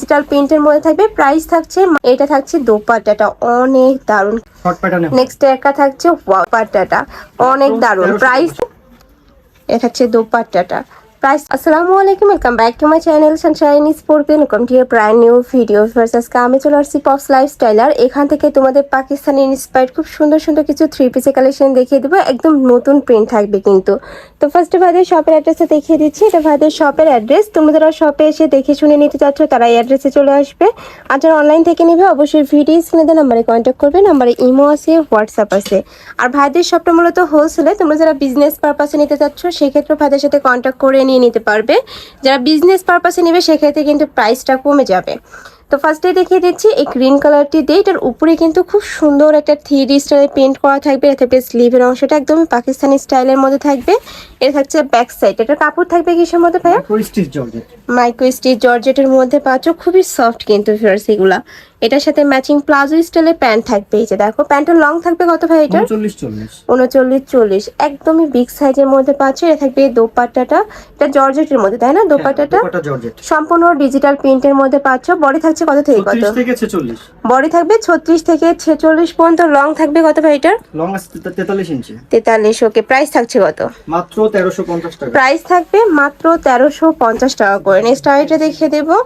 Digital প্রিন্টের মধ্যে থাকবে। প্রাইস থাকছে এটা থাকছে দোপাট্টাটা। অনেক দারুণ নেক্সট একটা থাকছে পাট্টাটা অনেক দারুণ প্রাইস এটা হচ্ছে দোপাট্টাটা। প্রাইস আসসালামু আলাইকুম welcome back to my channel Sunshine স্পোর্টবেন welcome to brand new video versus আমি চলে আসছি পপস লাইফস্টাইলার এখান থেকে তোমাদের পাকিস্তানি ইন্সপায়ার্ড খুব সুন্দর সুন্দর কিছু থ্রি পিসের কালেকশন দেখিয়ে দেবো। একদম নতুন প্রিন্ট থাকবে কিন্তু। তো ফার্স্টে ভাইদের শপের অ্যাড্রেসে দেখিয়ে দিচ্ছি। এটা ভাইদের শপের অ্যাড্রেস তোমরা যারা শপে এসে দেখে শুনে নিতে চাচ্ছ তারা এই অ্যাড্রেসে চলে আসবে। আর যারা অনলাইন থেকে নেবে, অবশ্যই ভিডিও স্ক্রিনে দেওয়া নাম্বারে কন্ট্যাক্ট করবে। নাম্বারে ইমো আছে হোয়াটসঅ্যাপ আছে। আর ভাইদের শপটা মূলত হোলসেলে তোমরা যারা বিজনেস পারপাসে নিতে চাচ্ছ, সেক্ষেত্রে ভাইদের সাথে কন্ট্যাক্ট করে নিয়ে নিতে পারবে। যারা বিজনেস পারপাসে নেবে, সেক্ষেত্রে কিন্তু প্রাইসটা কমে যাবে। তো ফার্স্টে দেখিয়ে দিচ্ছি, এই গ্রিন কালারটি দিয়ে এটার উপরে কিন্তু খুব সুন্দর একটা থ্রি স্টাইলে পেন্ট করা থাকবে। এতে স্লিভের অংশটা একদমই পাকিস্তানি স্টাইলের মধ্যে থাকবে। এটা থাকছে ব্যাক সাইড এটার কাপড় থাকবে কিসের মধ্যে ভাইয়া? মাইক্রো স্টিচ জর্জেটের মধ্যে পাচ্ছ খুবই সফট কিন্তু ফিয়ার্স এগুলা। এটার সাথে ম্যাচিং প্লাজো স্টাইলের প্যান্ট থাকবে এই যে দেখো। প্যান্টটা লং থাকবে কত ভাই এটা চল্লিশ চল্লিশ উনচল্লিশ চল্লিশ একদমই বিগ সাইজের মধ্যে পাচ্ছ এটা থাকবে দোপাট্টাটা। এটা জর্জেটের মধ্যে তাই না? দোপাট্টাটা? দুপাট্টা জর্জেট। সম্পূর্ণ ডিজিটাল প্রিন্টের মধ্যে পাচ্ছ। বডি থাকছে কত থেকে কত? থেকে বডি থাকবে ছত্রিশ থেকে ছেচল্লিশ পর্যন্ত লং থাকবে কত ভাই এটার? লং তেতাল্লিশ ইঞ্চি। তেতাল্লিশ ওকে প্রাইস থাকছে কত? মাত্র তেরোশো পঞ্চাশ টাকা। প্রাইস থাকবে মাত্র তেরোশো পঞ্চাশ টাকা করে। নেক্সট আইটা দেখিয়ে দেবো।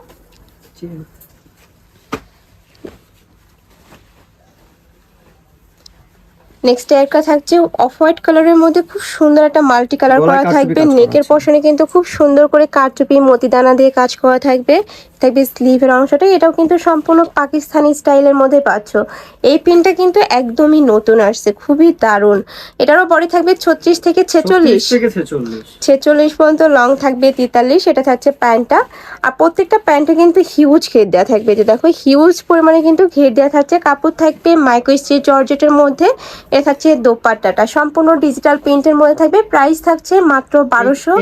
নেক্সট একটা থাকছে অফ হোয়াইট কালারের মধ্যে খুব সুন্দর একটা মাল্টি কালার করা থাকবে। নেকের। পশনে কিন্তু খুব সুন্দর করে কারচুপি মতিদানা দিয়ে কাজ করা থাকবে। থাকবে স্লিভের অংশটা এটাও কিন্তু সম্পূর্ণ পাকিস্তানি স্টাইলের মধ্যে পাচ্ছ। এই পিনটা কিন্তু একদমই নতুন আসছে খুবই দারুণ। এটারও বডি থাকবে ছত্রিশ থেকে ছেচল্লিশ। ছেচল্লিশ। পর্যন্ত লং থাকবে তেতাল্লিশ এটা থাকছে প্যান্টটা। আর প্রত্যেকটা প্যান্টে কিন্তু হিউজ ঘের দেওয়া থাকবে যে দেখো হিউজ পরিমাণে কিন্তু ঘের দেওয়া থাকছে। কাপড় থাকবে মাইক্রো স্টিচ জর্জেটের মধ্যে এটা থাকছে দোপাট্টাটা। সম্পূর্ণ ডিজিটাল প্রিন্টের মধ্যে থাকবে প্রাইস থাকছে মাত্র বারোশো।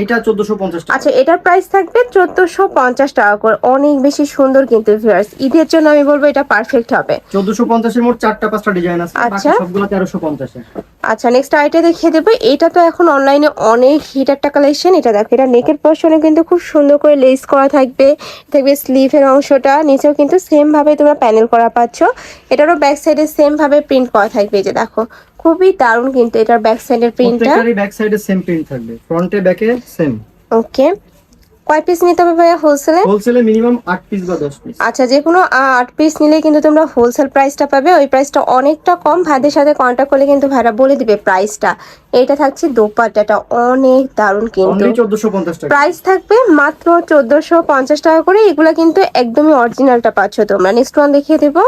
আচ্ছা এটার প্রাইস থাকবে চোদ্দোশো পঞ্চাশ টাকা করে অনেক বেশি সুন্দর কিন্তু ভিউয়ার্স ঈদের জন্য আমি বলব এটা পারফেক্ট হবে। চোদ্দশো পঞ্চাশের মোট চারটা পাঁচটা ডিজাইন আছে বাকি আচ্ছা। সবগুলো তেরোশো পঞ্চাশে। আচ্ছা নেক্সট আইটা দেখিয়ে দেবো। এটা তো এখন অনলাইনে অনেক হিট একটা কালেকশন এটা দেখো এটা নেকের পোর্শনে কিন্তু খুব সুন্দর করে লেস করা থাকবে। থাকবে স্লিভের অংশটা নিচেও কিন্তু সেম ভাবে তোমরা প্যানেল করা পাচ্ছ। এটারও ব্যাক সাইডে সেম ভাবে প্রিন্ট করা থাকবে এই যে দেখো। খুবই দারুণ কিন্তু এটার ব্যাক সাইডের প্রিন্টটা প্রত্যেকটারই ব্যাক সাইডে সেম প্রিন্ট থাকবে ফ্রন্টে ব্যাকে সেম ওকে কয় পিস নিতে হবে ভাইয়া হোলসেলে হোলসেলে মিনিমাম আট পিস বা দশ পিস আচ্ছা যে কোনো আট পিস নিলে কিন্তু তোমরা হোলসেল প্রাইসটা পাবে। ওই প্রাইসটা অনেকটা কম। ভাইদের সাথে কন্ট্যাক্ট করলে কিন্তু ভাইরা বলে দিবে প্রাইসটা এটা থাকছে দোপাট্টাটা। অনেক দারুণ কিন্তু। প্রাইস থাকবে মাত্র চোদ্দোশো পঞ্চাশ টাকা করে। এগুলো কিন্তু একদমই অরিজিনালটা পাচ্ছ তোমরা। নেক্সট ওয়ান দেখিয়ে দেবো।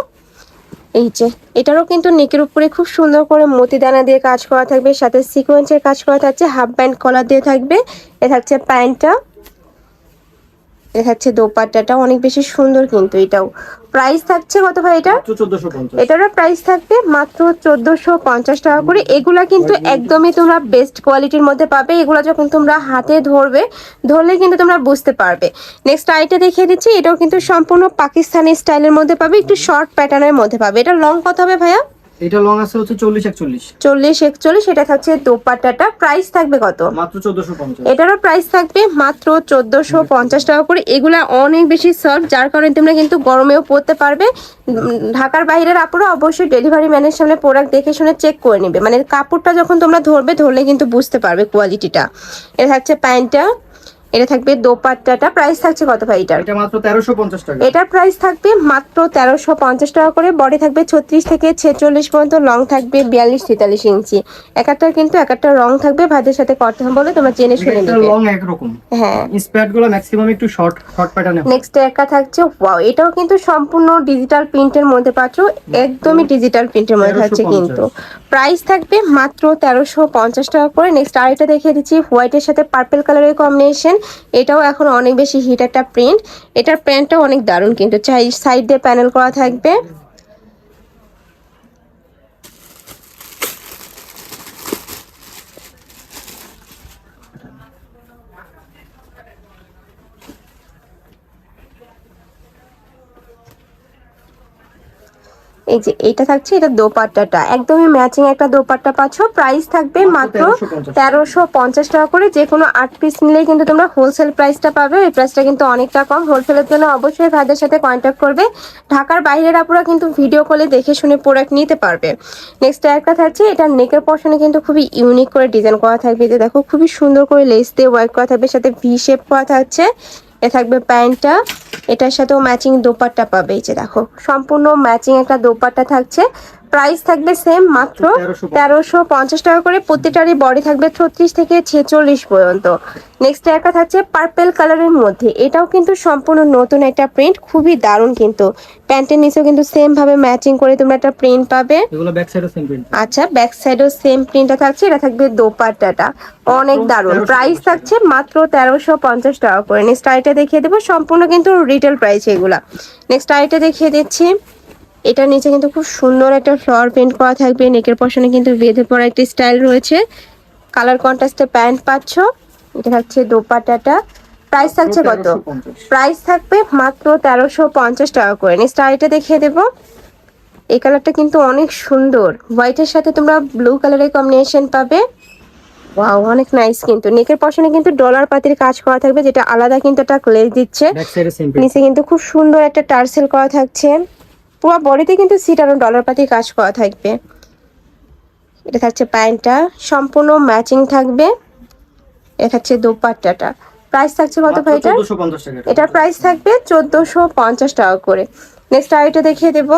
এই যে এটারও কিন্তু নেকের উপরে খুব সুন্দর করে মতি দানা দিয়ে কাজ করা থাকবে। সাথে সিকোয়েন্সের কাজ করা থাকছে। হাফ প্যান্ট কলার দিয়ে থাকবে। এ থাকছে প্যান্টটা থাকছে দোপাট্টাটা অনেক বেশি সুন্দর কিন্তু এটাও। প্রাইস থাকছে কত ভাই এটা? এটারও প্রাইস থাকবে মাত্র চোদ্দোশো পঞ্চাশ টাকা করে। এগুলা কিন্তু একদমই তোমরা বেস্ট কোয়ালিটির মধ্যে পাবে। এগুলো যখন তোমরা হাতে ধরবে ধরলে কিন্তু তোমরা বুঝতে পারবে। নেক্সট আইটা দেখিয়ে দিচ্ছি এটাও কিন্তু সম্পূর্ণ পাকিস্তানি স্টাইলের মধ্যে পাবে। একটু শর্ট প্যাটার্নের মধ্যে পাবে। এটা লং কত হবে ভাইয়া? এটা লং আছে হচ্ছে থাকছে দোপাট্টাটা। প্রাইস থাকবে কত? মাত্র এটারও প্রাইস থাকবে মাত্র চোদ্দোশো পঞ্চাশ টাকা করে। এগুলা অনেক বেশি সফট যার কারণে তোমরা কিন্তু গরমেও পারবে। ঢাকার বাইরের আপুরা অবশ্যই ডেলিভারি ম্যানের সামনে প্রোডাক্ট দেখে শুনে চেক করে নেবে। মানে কাপড়টা যখন তোমরা ধরবে ধরলে কিন্তু বুঝতে পারবে কোয়ালিটিটা এটা থাকছে প্যান্টটা এটা থাকবে দোপাট্টাটা। প্রাইস থাকছে কত ভাই এটার? এটা মাত্র তেরোশো পঞ্চাশ টাকা। এটার প্রাইস থাকবে মাত্র তেরোশো পঞ্চাশ টাকা করে। বডি থাকবে ছত্রিশ থেকে ছেচল্লিশ পর্যন্ত। লং থাকবে বিয়াল্লিশ তেতাল্লিশ ইঞ্চি। এক একটার কিন্তু এক একটা রং থাকবে। ভাইদের সাথে করতে হবে বলে তোমরা জেনে শুনে এটা নেবে। লং একরকম। হ্যাঁ। স্প্যাটগুলো ম্যাক্সিমাম একটু শর্ট শর্ট প্যাটার্নে নেক্সট একটা থাকছে। ওয়াও এটাও কিন্তু সম্পূর্ণ ডিজিটাল প্রিন্টের মধ্যে পাচ্ছ। একদমই ডিজিটাল প্রিন্টের মধ্যে থাকছে কিন্তু। প্রাইস থাকবে মাত্র তেরোশো পঞ্চাশ টাকা করে। নেক্সট আরেকটা দেখিয়ে দিচ্ছি। হোয়াইটের সাথে পার্পল কালারের কম্বিনেশন এটাও এখন অনেক বেশি হিট একটা প্রিন্ট এটার প্যান্টটাও অনেক দারুণ কিন্তু। চাই সাইড দিয়ে প্যানেল করা থাকবে। এই যে এটা থাকছে এটা দোপাট্টাটা। একদমই ম্যাচিং একটা দোপাট্টা পাচ্ছ। প্রাইস থাকবে মাত্র মাত্র 1350 তেরোশো পঞ্চাশ টাকা করে। যে কোনো আট পিস নিলে কিন্তু তোমরা হোলসেল প্রাইসটা পাবে। এই প্রাইসটা কিন্তু অনেকটা কম। হোলসেলের জন্য অবশ্যই ভাইদের সাথে কন্ট্যাক্ট করবে। ঢাকার বাইরের আপুরা কিন্তু ভিডিও কলে দেখে শুনে প্রোডাক্ট নিতে পারবে। নেক্সট একটা থাকছে। এটা নেকের পশনে কিন্তু খুবই ইউনিক করে ডিজাইন করা থাকবে। যে দেখো খুবই সুন্দর করে লেস দিয়ে ওয়ার্ক করা থাকবে। সাথে ভি শেপ করা থাকছে। এ থাকবে প্যান্টটা। এটার সাথেও ম্যাচিং দোপাট্টা পাবে। এই যে দেখো, সম্পূর্ণ ম্যাচিং একটা দোপাট্টা থাকছে। প্রাইস থাকবে সেম মাত্র তেরোশো পঞ্চাশ। টাকা করে প্রতিটারই বডি থাকবে ছত্রিশ থেকে ছেচল্লিশ পর্যন্ত। নেক্সট একটা থাকছে পার্পেল কালারের মধ্যে। এটাও কিন্তু সম্পূর্ণ নতুন একটা প্রিন্ট খুবই দারুণ কিন্তু। প্যান্টের নিচেও কিন্তু সেম ভাবে ম্যাচিং করে তোমরা একটা প্রিন্ট পাবে। আচ্ছা ব্যাক সাইডেও সেম প্রিন্টটা থাকছে এটা থাকবে দোপাট্টাটা। অনেক দারুণ। 1350 প্রাইস থাকছে মাত্র তেরোশো পঞ্চাশ টাকা করে। নেক্সট আইটা দেখিয়ে দেবো সম্পূর্ণ কিন্তু রিটেল প্রাইস এগুলা। নেক্সট আইটা দেখিয়ে দিচ্ছি। এটার নিচে কিন্তু খুব সুন্দর একটা ফ্লাওয়ার প্রিন্ট করা থাকবে। নেকের পশনে কিন্তু বেঁধে পড়া একটা স্টাইল রয়েছে। কালার কন্ট্রাস্টে প্যান্ট পাচ্ছ। এটা থাকছে দোপাট্টাটা। প্রাইস থাকছে কত? 1350 প্রাইস থাকবে মাত্র তেরোশো পঞ্চাশ টাকা করে। নেক্সট আইটা দেখিয়ে দেবো। এই কালারটা কিন্তু অনেক সুন্দর। হোয়াইটের সাথে তোমরা ব্লু কালারের কম্বিনেশন পাবে। ওয়াও অনেক নাইস কিন্তু। নেকের পশনে কিন্তু ডলার পাতির কাজ করা থাকবে যেটা আলাদা কিন্তু একটা ক্লেজ দিচ্ছে। নিচে কিন্তু খুব সুন্দর একটা টার্সেল করা থাকছে। পুরো বডিতে কিন্তু সিট আর ডলার পাতির কাজ করা থাকবে। এটা থাকছে প্যান্টটা সম্পূর্ণ ম্যাচিং থাকবে। এটা থাকছে দোপাট্টাটা। প্রাইস থাকছে কত ভাই এটা। 1450 এটার প্রাইস থাকবে চোদ্দোশো পঞ্চাশ টাকা করে। নেক্সট আরেকটা দেখিয়ে দেব।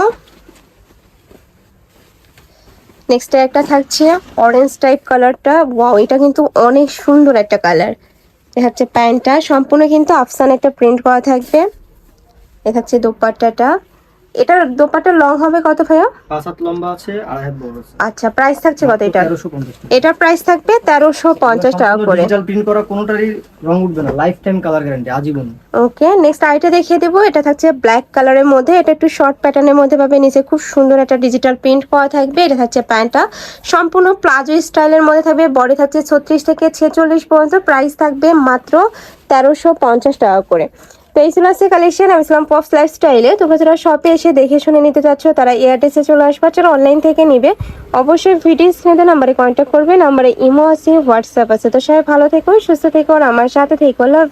নেক্সট একটা থাকছে অরেঞ্জ টাইপ কালারটা ওয়াও এটা কিন্তু অনেক সুন্দর একটা কালার এটা হচ্ছে প্যান্টটা। সম্পূর্ণ কিন্তু আফসান একটা প্রিন্ট করা থাকবে। এটা হচ্ছে দোপাট্টাটা। এটার দোপাট্টা লং হবে কত ভাইয়া? পাঁচ হাত লম্বা আছে আর হাত বড় আছে। আচ্ছা প্রাইস থাকছে কত এটা 1350 টাকা। এটার প্রাইস থাকবে তেরোশো পঞ্চাশ টাকা করে। ডিজিটাল প্রিন্ট করা কোনোটারই রং উঠবে না লাইফ টাইম কালার গ্যারান্টি আজীবন। ওকে নেক্সট আইটা দেখিয়ে দেবো এটা থাকছে ব্ল্যাক কালারের মধ্যে এটা একটু শর্ট প্যাটার্নের মধ্যে পাবে নিচে খুব সুন্দর একটা ডিজিটাল প্রিন্ট করা থাকবে এটা থাকছে প্যান্টটা সম্পূর্ণ প্লাজো স্টাইলের মধ্যে থাকবে বডি থাকছে ছত্রিশ থেকে ছেচল্লিশ পর্যন্ত প্রাইস থাকবে মাত্র তেরোশো পঞ্চাশ টাকা করে। তো এই কালেকশন আমি ছিলাম পপস লাইফস্টাইলে তোমরা যারা শপে এসে দেখে শুনে নিতে চাচ্ছ, তারা এয়ারটেসে চলে আসবে, যারা অনলাইন থেকে নিবে। অবশ্যই ভিডিও স্ক্রিনে নাম্বারে কন্ট্যাক্ট করবে নাম্বারে ইমো আছে হোয়াটসঅ্যাপ আছে। তো সবাই ভালো থেকো, সুস্থ থেকো, আর আমার সাথে থেকো। লাভ